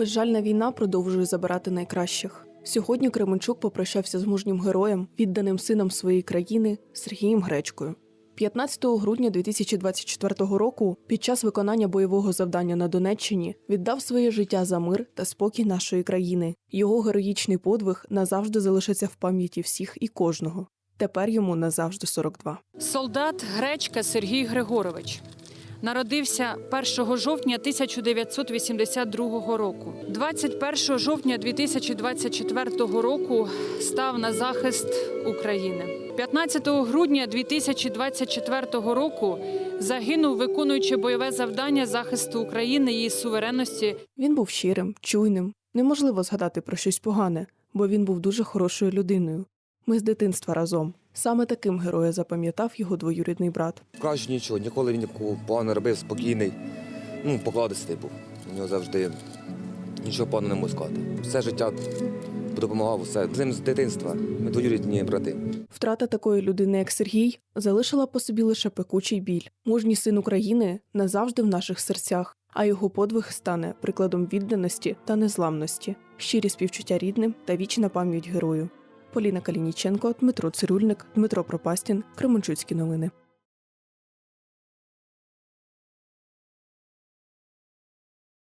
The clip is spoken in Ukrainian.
Безжальна війна продовжує забирати найкращих. Сьогодні Кременчук попрощався з мужнім героєм, відданим сином своєї країни Сергієм Гречкою. 15 грудня 2024 року, під час виконання бойового завдання на Донеччині, віддав своє життя за мир та спокій нашої країни. Його героїчний подвиг назавжди залишиться в пам'яті всіх і кожного. Тепер йому назавжди 42. Солдат Гречка Сергій Григорович. Народився 1 жовтня 1982 року. 21 жовтня 2024 року став на захист України. 15 грудня 2024 року загинув, виконуючи бойове завдання захисту України, її суверенності Він був щирим, чуйним. Неможливо згадати про щось погане, бо він був дуже хорошою людиною. Ми з дитинства разом. Саме таким героя запам'ятав його двоюрідний брат. Каже нічого, ніколи він нікого погано не робив, спокійний. Ну, покладистий був. У нього завжди нічого поганого не можу сказати. Все життя допомагав, все. З ним з дитинства. Ми двоюрідні брати. Втрата такої людини, як Сергій, залишила по собі лише пекучий біль. Мужній син України назавжди в наших серцях, а його подвиг стане прикладом відданості та незламності, щирі співчуття рідним та вічна пам'ять герою. Поліна Калініченко, Дмитро Цирюльник, Дмитро Пропастін, Кременчуцькі новини.